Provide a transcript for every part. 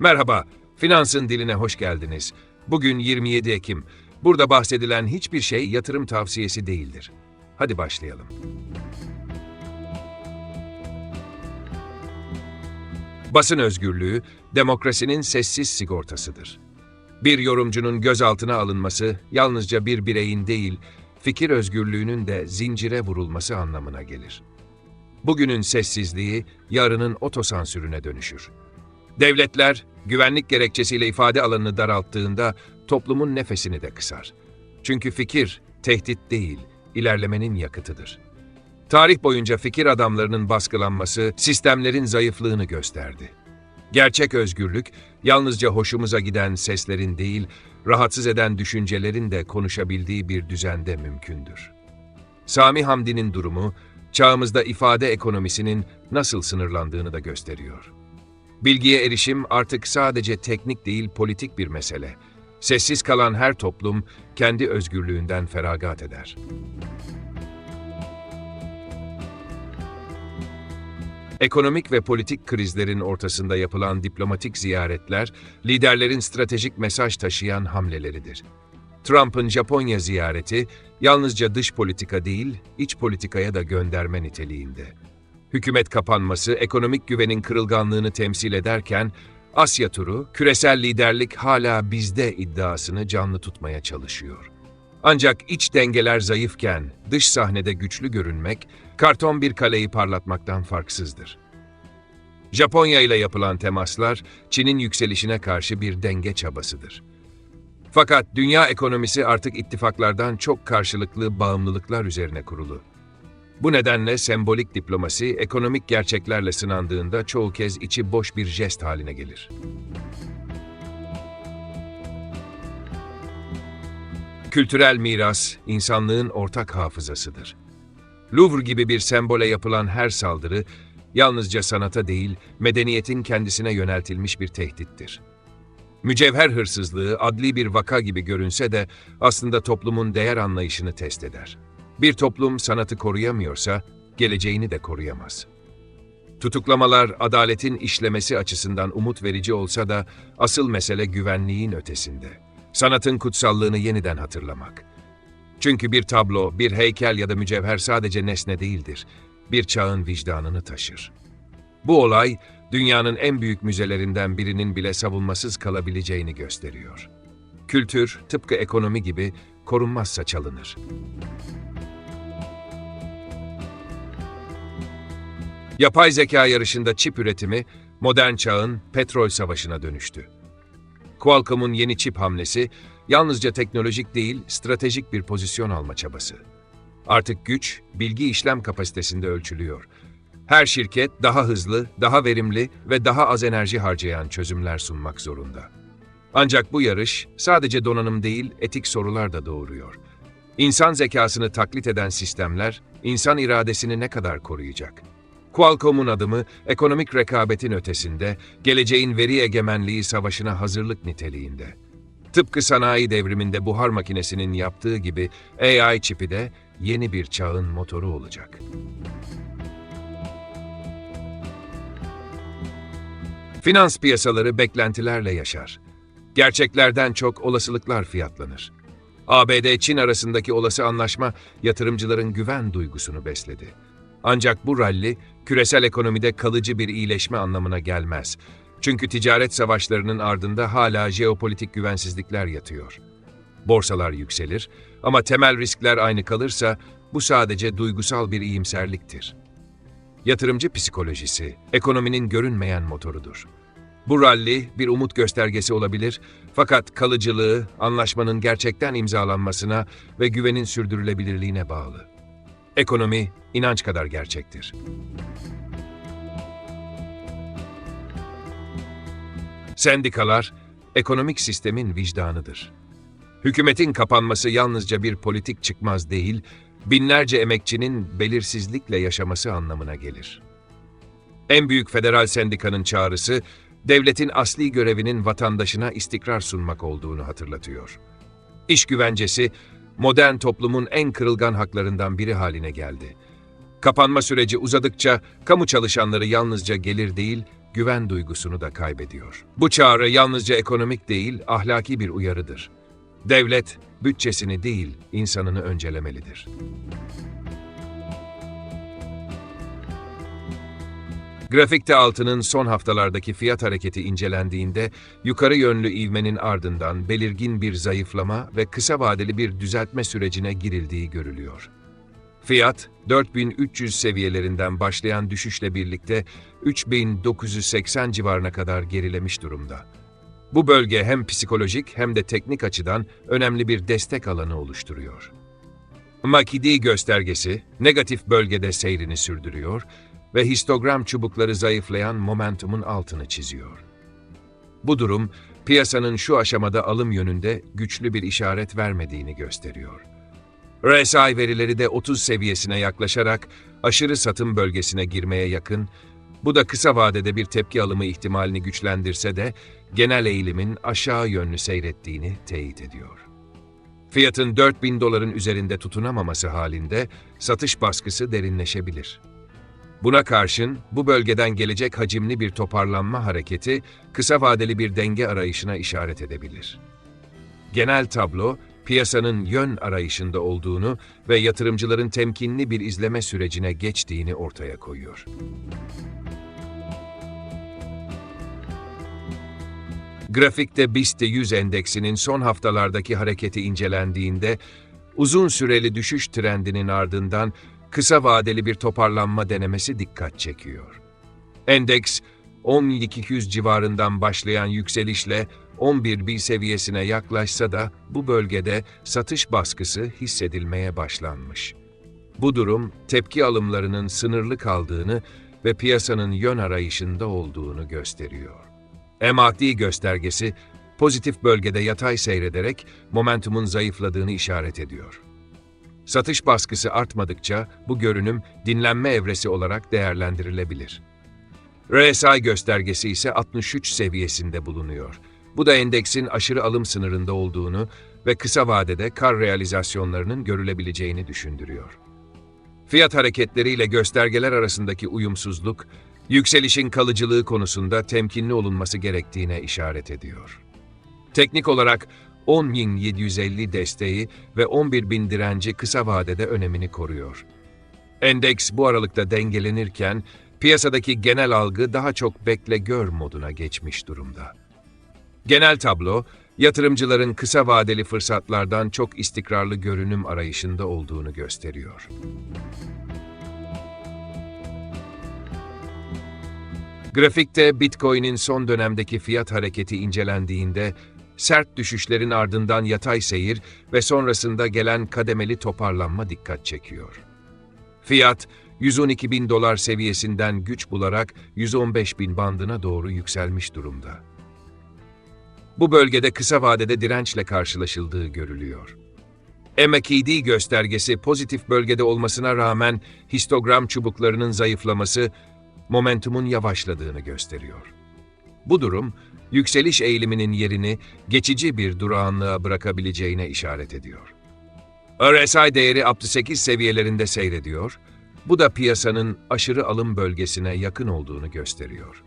Merhaba, Finansın Diline hoş geldiniz. Bugün 27 Ekim. Burada bahsedilen hiçbir şey yatırım tavsiyesi değildir. Hadi başlayalım. Basın özgürlüğü, demokrasinin sessiz sigortasıdır. Bir yorumcunun gözaltına alınması yalnızca bir bireyin değil, fikir özgürlüğünün de zincire vurulması anlamına gelir. Bugünün sessizliği yarının otosansürüne dönüşür. Devletler güvenlik gerekçesiyle ifade alanını daralttığında toplumun nefesini de kısar. Çünkü fikir tehdit değil, ilerlemenin yakıtıdır. Tarih boyunca fikir adamlarının baskılanması sistemlerin zayıflığını gösterdi. Gerçek özgürlük yalnızca hoşumuza giden seslerin değil, rahatsız eden düşüncelerin de konuşabildiği bir düzende mümkündür. Sami Hamdi'nin durumu çağımızda ifade ekonomisinin nasıl sınırlandığını da gösteriyor. Bilgiye erişim artık sadece teknik değil politik bir mesele. Sessiz kalan her toplum kendi özgürlüğünden feragat eder. Ekonomik ve politik krizlerin ortasında yapılan diplomatik ziyaretler, liderlerin stratejik mesaj taşıyan hamleleridir. Trump'ın Japonya ziyareti yalnızca dış politika değil, iç politikaya da gönderme niteliğinde. Hükümet kapanması ekonomik güvenin kırılganlığını temsil ederken, Asya turu, küresel liderlik hala bizde iddiasını canlı tutmaya çalışıyor. Ancak iç dengeler zayıfken dış sahnede güçlü görünmek, karton bir kaleyi parlatmaktan farksızdır. Japonya ile yapılan temaslar, Çin'in yükselişine karşı bir denge çabasıdır. Fakat dünya ekonomisi artık ittifaklardan çok karşılıklı bağımlılıklar üzerine kurulu. Bu nedenle sembolik diplomasi ekonomik gerçeklerle sınandığında çoğu kez içi boş bir jest haline gelir. Kültürel miras, insanlığın ortak hafızasıdır. Louvre gibi bir sembole yapılan her saldırı, yalnızca sanata değil, medeniyetin kendisine yöneltilmiş bir tehdittir. Mücevher hırsızlığı adli bir vaka gibi görünse de aslında toplumun değer anlayışını test eder. Bir toplum sanatı koruyamıyorsa, geleceğini de koruyamaz. Tutuklamalar adaletin işlemesi açısından umut verici olsa da asıl mesele güvenliğin ötesinde. Sanatın kutsallığını yeniden hatırlamak. Çünkü bir tablo, bir heykel ya da mücevher sadece nesne değildir. Bir çağın vicdanını taşır. Bu olay, dünyanın en büyük müzelerinden birinin bile savunmasız kalabileceğini gösteriyor. Kültür, tıpkı ekonomi gibi korunmazsa çalınır. Yapay zeka yarışında çip üretimi modern çağın petrol savaşına dönüştü. Qualcomm'un yeni çip hamlesi yalnızca teknolojik değil, stratejik bir pozisyon alma çabası. Artık güç, bilgi işlem kapasitesinde ölçülüyor. Her şirket daha hızlı, daha verimli ve daha az enerji harcayan çözümler sunmak zorunda. Ancak bu yarış sadece donanım değil, etik sorular da doğuruyor. İnsan zekasını taklit eden sistemler, insan iradesini ne kadar koruyacak? Qualcomm'un adımı ekonomik rekabetin ötesinde, geleceğin veri egemenliği savaşına hazırlık niteliğinde. Tıpkı sanayi devriminde buhar makinesinin yaptığı gibi AI çipi de yeni bir çağın motoru olacak. Finans piyasaları beklentilerle yaşar. Gerçeklerden çok olasılıklar fiyatlanır. ABD-Çin arasındaki olası anlaşma yatırımcıların güven duygusunu besledi. Ancak bu ralli küresel ekonomide kalıcı bir iyileşme anlamına gelmez. Çünkü ticaret savaşlarının ardında hala jeopolitik güvensizlikler yatıyor. Borsalar yükselir ama temel riskler aynı kalırsa bu sadece duygusal bir iyimserliktir. Yatırımcı psikolojisi, ekonominin görünmeyen motorudur. Bu ralli bir umut göstergesi olabilir fakat kalıcılığı anlaşmanın gerçekten imzalanmasına ve güvenin sürdürülebilirliğine bağlı. Ekonomi inanç kadar gerçektir. Sendikalar, ekonomik sistemin vicdanıdır. Hükümetin kapanması yalnızca bir politik çıkmaz değil, binlerce emekçinin belirsizlikle yaşaması anlamına gelir. En büyük federal sendikanın çağrısı, devletin asli görevinin vatandaşına istikrar sunmak olduğunu hatırlatıyor. İş güvencesi, modern toplumun en kırılgan haklarından biri haline geldi. Kapanma süreci uzadıkça kamu çalışanları yalnızca gelir değil, güven duygusunu da kaybediyor. Bu çağrı yalnızca ekonomik değil, ahlaki bir uyarıdır. Devlet, bütçesini değil, insanını öncelemelidir. Grafikte altının son haftalardaki fiyat hareketi incelendiğinde yukarı yönlü ivmenin ardından belirgin bir zayıflama ve kısa vadeli bir düzeltme sürecine girildiği görülüyor. Fiyat 4300 seviyelerinden başlayan düşüşle birlikte 3980 civarına kadar gerilemiş durumda. Bu bölge hem psikolojik hem de teknik açıdan önemli bir destek alanı oluşturuyor. MACD göstergesi negatif bölgede seyrini sürdürüyor ve histogram çubukları zayıflayan momentumun altını çiziyor. Bu durum piyasanın şu aşamada alım yönünde güçlü bir işaret vermediğini gösteriyor. RSI verileri de 30 seviyesine yaklaşarak aşırı satım bölgesine girmeye yakın, bu da kısa vadede bir tepki alımı ihtimalini güçlendirse de genel eğilimin aşağı yönlü seyrettiğini teyit ediyor. Fiyatın 4000 doların üzerinde tutunamaması halinde satış baskısı derinleşebilir. Buna karşın bu bölgeden gelecek hacimli bir toparlanma hareketi kısa vadeli bir denge arayışına işaret edebilir. Genel tablo piyasanın yön arayışında olduğunu ve yatırımcıların temkinli bir izleme sürecine geçtiğini ortaya koyuyor. Grafikte BIST 100 endeksinin son haftalardaki hareketi incelendiğinde uzun süreli düşüş trendinin ardından kısa vadeli bir toparlanma denemesi dikkat çekiyor. Endeks 10.200 civarından başlayan yükselişle 11.000 seviyesine yaklaşsa da bu bölgede satış baskısı hissedilmeye başlanmış. Bu durum tepki alımlarının sınırlı kaldığını ve piyasanın yön arayışında olduğunu gösteriyor. MACD göstergesi pozitif bölgede yatay seyrederek momentumun zayıfladığını işaret ediyor. Satış baskısı artmadıkça bu görünüm dinlenme evresi olarak değerlendirilebilir. RSI göstergesi ise 63 seviyesinde bulunuyor. Bu da endeksin aşırı alım sınırında olduğunu ve kısa vadede kar realizasyonlarının görülebileceğini düşündürüyor. Fiyat hareketleriyle göstergeler arasındaki uyumsuzluk, yükselişin kalıcılığı konusunda temkinli olunması gerektiğine işaret ediyor. Teknik olarak 10.750 desteği ve 11.000 direnci kısa vadede önemini koruyor. Endeks bu aralıkta dengelenirken piyasadaki genel algı daha çok bekle gör moduna geçmiş durumda. Genel tablo, yatırımcıların kısa vadeli fırsatlardan çok istikrarlı görünüm arayışında olduğunu gösteriyor. Grafikte Bitcoin'in son dönemdeki fiyat hareketi incelendiğinde sert düşüşlerin ardından yatay seyir ve sonrasında gelen kademeli toparlanma dikkat çekiyor. Fiyat 112 bin dolar seviyesinden güç bularak 115 bin bandına doğru yükselmiş durumda. Bu bölgede kısa vadede dirençle karşılaşıldığı görülüyor. MACD göstergesi pozitif bölgede olmasına rağmen histogram çubuklarının zayıflaması momentumun yavaşladığını gösteriyor. Bu durum, yükseliş eğiliminin yerini geçici bir durağanlığa bırakabileceğine işaret ediyor. RSI değeri 68 seviyelerinde seyrediyor, bu da piyasanın aşırı alım bölgesine yakın olduğunu gösteriyor.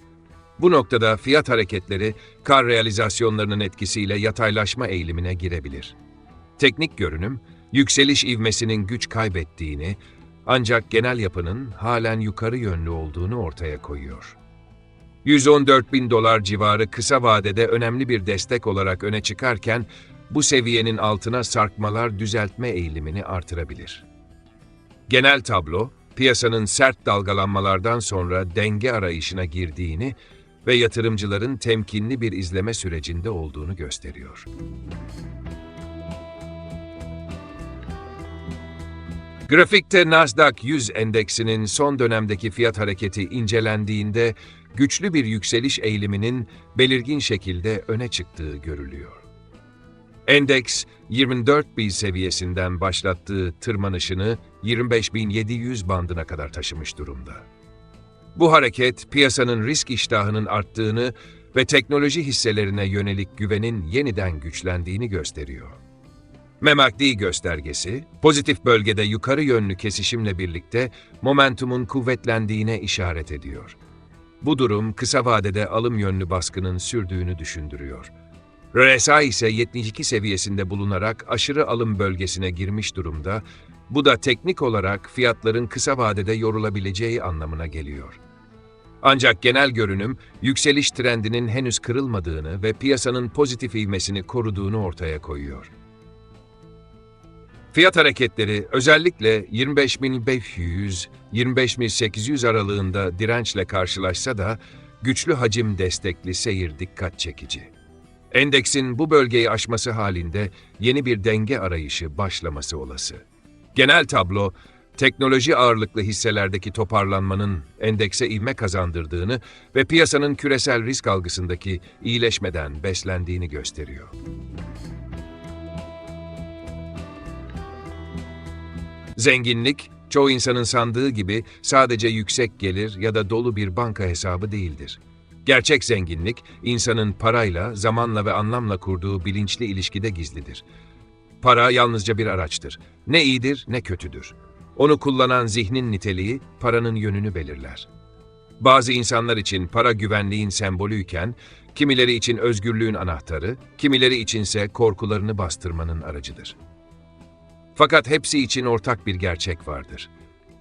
Bu noktada fiyat hareketleri kar realizasyonlarının etkisiyle yataylaşma eğilimine girebilir. Teknik görünüm, yükseliş ivmesinin güç kaybettiğini ancak genel yapının halen yukarı yönlü olduğunu ortaya koyuyor. 114 bin dolar civarı kısa vadede önemli bir destek olarak öne çıkarken, bu seviyenin altına sarkmalar düzeltme eğilimini artırabilir. Genel tablo, piyasanın sert dalgalanmalardan sonra denge arayışına girdiğini ve yatırımcıların temkinli bir izleme sürecinde olduğunu gösteriyor. Grafikte Nasdaq 100 endeksinin son dönemdeki fiyat hareketi incelendiğinde güçlü bir yükseliş eğiliminin belirgin şekilde öne çıktığı görülüyor. Endeks 24 bin seviyesinden başlattığı tırmanışını 25.700 bandına kadar taşımış durumda. Bu hareket piyasanın risk iştahının arttığını ve teknoloji hisselerine yönelik güvenin yeniden güçlendiğini gösteriyor. MACD göstergesi, pozitif bölgede yukarı yönlü kesişimle birlikte momentumun kuvvetlendiğine işaret ediyor. Bu durum kısa vadede alım yönlü baskının sürdüğünü düşündürüyor. RSI ise 72 seviyesinde bulunarak aşırı alım bölgesine girmiş durumda. Bu da teknik olarak fiyatların kısa vadede yorulabileceği anlamına geliyor. Ancak genel görünüm yükseliş trendinin henüz kırılmadığını ve piyasanın pozitif ivmesini koruduğunu ortaya koyuyor. Fiyat hareketleri özellikle 25.500-25.800 aralığında dirençle karşılaşsa da güçlü hacim destekli seyir dikkat çekici. Endeksin bu bölgeyi aşması halinde yeni bir denge arayışı başlaması olası. Genel tablo, teknoloji ağırlıklı hisselerdeki toparlanmanın endekse ivme kazandırdığını ve piyasanın küresel risk algısındaki iyileşmeden beslendiğini gösteriyor. Zenginlik, çoğu insanın sandığı gibi sadece yüksek gelir ya da dolu bir banka hesabı değildir. Gerçek zenginlik, insanın parayla, zamanla ve anlamla kurduğu bilinçli ilişkide gizlidir. Para yalnızca bir araçtır. Ne iyidir ne kötüdür. Onu kullanan zihnin niteliği, paranın yönünü belirler. Bazı insanlar için para güvenliğin sembolüyken, kimileri için özgürlüğün anahtarı, kimileri içinse korkularını bastırmanın aracıdır. Fakat hepsi için ortak bir gerçek vardır.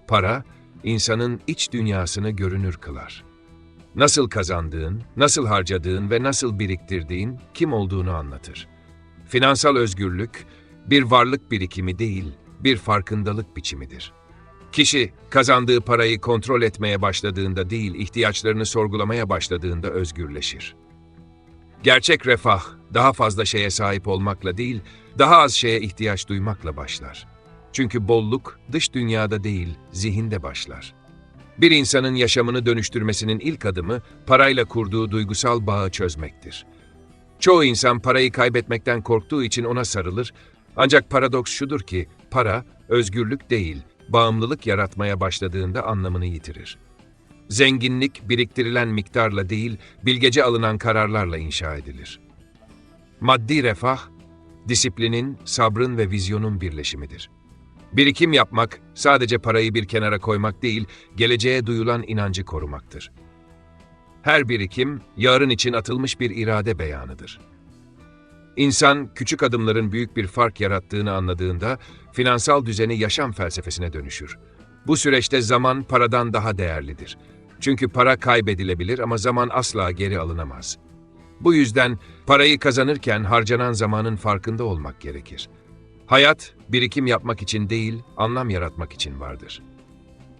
Para, insanın iç dünyasını görünür kılar. Nasıl kazandığın, nasıl harcadığın ve nasıl biriktirdiğin kim olduğunu anlatır. Finansal özgürlük, bir varlık birikimi değil, bir farkındalık biçimidir. Kişi, kazandığı parayı kontrol etmeye başladığında değil, ihtiyaçlarını sorgulamaya başladığında özgürleşir. Gerçek refah, daha fazla şeye sahip olmakla değil, daha az şeye ihtiyaç duymakla başlar. Çünkü bolluk dış dünyada değil, zihinde başlar. Bir insanın yaşamını dönüştürmesinin ilk adımı parayla kurduğu duygusal bağı çözmektir. Çoğu insan parayı kaybetmekten korktuğu için ona sarılır, ancak paradoks şudur ki para özgürlük değil, bağımlılık yaratmaya başladığında anlamını yitirir. Zenginlik biriktirilen miktarla değil, bilgece alınan kararlarla inşa edilir. Maddi refah, disiplinin, sabrın ve vizyonun birleşimidir. Birikim yapmak, sadece parayı bir kenara koymak değil, geleceğe duyulan inancı korumaktır. Her birikim, yarın için atılmış bir irade beyanıdır. İnsan, küçük adımların büyük bir fark yarattığını anladığında, finansal düzeni yaşam felsefesine dönüşür. Bu süreçte zaman paradan daha değerlidir. Çünkü para kaybedilebilir ama zaman asla geri alınamaz. Bu yüzden parayı kazanırken harcanan zamanın farkında olmak gerekir. Hayat, birikim yapmak için değil, anlam yaratmak için vardır.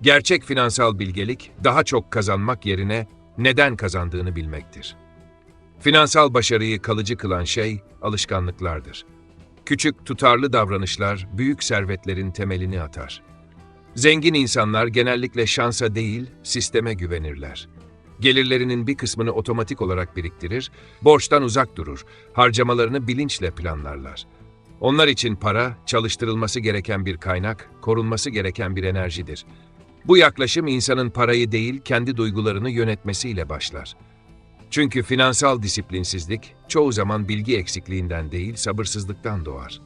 Gerçek finansal bilgelik, daha çok kazanmak yerine neden kazandığını bilmektir. Finansal başarıyı kalıcı kılan şey, alışkanlıklardır. Küçük, tutarlı davranışlar, büyük servetlerin temelini atar. Zengin insanlar genellikle şansa değil, sisteme güvenirler. Gelirlerinin bir kısmını otomatik olarak biriktirir, borçtan uzak durur, harcamalarını bilinçle planlarlar. Onlar için para, çalıştırılması gereken bir kaynak, korunması gereken bir enerjidir. Bu yaklaşım insanın parayı değil, kendi duygularını yönetmesiyle başlar. Çünkü finansal disiplinsizlik çoğu zaman bilgi eksikliğinden değil, sabırsızlıktan doğar.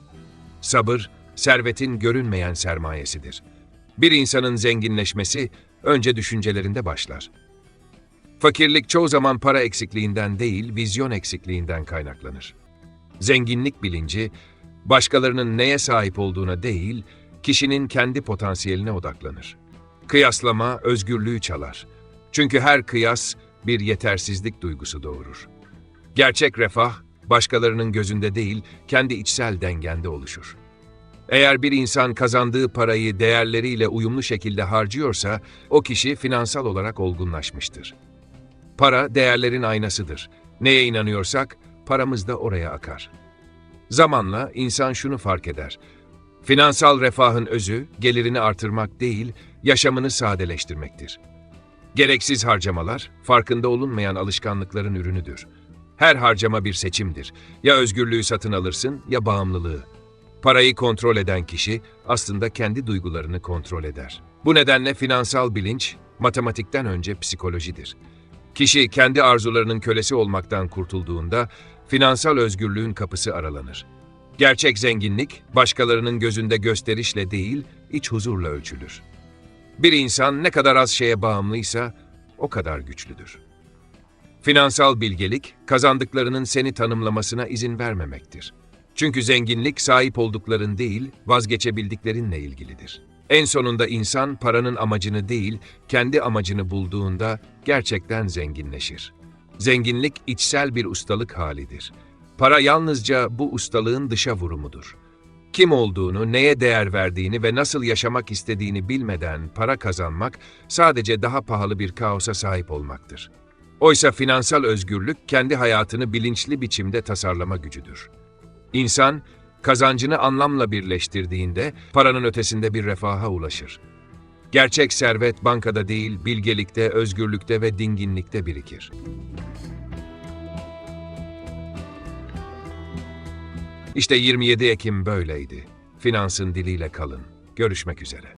Sabır, servetin görünmeyen sermayesidir. Bir insanın zenginleşmesi önce düşüncelerinde başlar. Fakirlik çoğu zaman para eksikliğinden değil, vizyon eksikliğinden kaynaklanır. Zenginlik bilinci, başkalarının neye sahip olduğuna değil, kişinin kendi potansiyeline odaklanır. Kıyaslama özgürlüğü çalar. Çünkü her kıyas bir yetersizlik duygusu doğurur. Gerçek refah, başkalarının gözünde değil, kendi içsel dengende oluşur. Eğer bir insan kazandığı parayı değerleriyle uyumlu şekilde harcıyorsa, o kişi finansal olarak olgunlaşmıştır. Para değerlerin aynasıdır. Neye inanıyorsak, paramız da oraya akar. Zamanla insan şunu fark eder. Finansal refahın özü, gelirini artırmak değil, yaşamını sadeleştirmektir. Gereksiz harcamalar, farkında olunmayan alışkanlıkların ürünüdür. Her harcama bir seçimdir. Ya özgürlüğü satın alırsın ya bağımlılığı. Parayı kontrol eden kişi aslında kendi duygularını kontrol eder. Bu nedenle finansal bilinç, matematikten önce psikolojidir. Kişi kendi arzularının kölesi olmaktan kurtulduğunda finansal özgürlüğün kapısı aralanır. Gerçek zenginlik, başkalarının gözünde gösterişle değil, iç huzurla ölçülür. Bir insan ne kadar az şeye bağımlıysa o kadar güçlüdür. Finansal bilgelik, kazandıklarının seni tanımlamasına izin vermemektir. Çünkü zenginlik sahip oldukların değil, vazgeçebildiklerinle ilgilidir. En sonunda insan paranın amacını değil, kendi amacını bulduğunda gerçekten zenginleşir. Zenginlik içsel bir ustalık halidir. Para yalnızca bu ustalığın dışa vurumudur. Kim olduğunu, neye değer verdiğini ve nasıl yaşamak istediğini bilmeden para kazanmak sadece daha pahalı bir kaosa sahip olmaktır. Oysa finansal özgürlük kendi hayatını bilinçli biçimde tasarlama gücüdür. İnsan, kazancını anlamla birleştirdiğinde paranın ötesinde bir refaha ulaşır. Gerçek servet bankada değil, bilgelikte, özgürlükte ve dinginlikte birikir. İşte 27 Ekim böyleydi. Finansın diliyle kalın. Görüşmek üzere.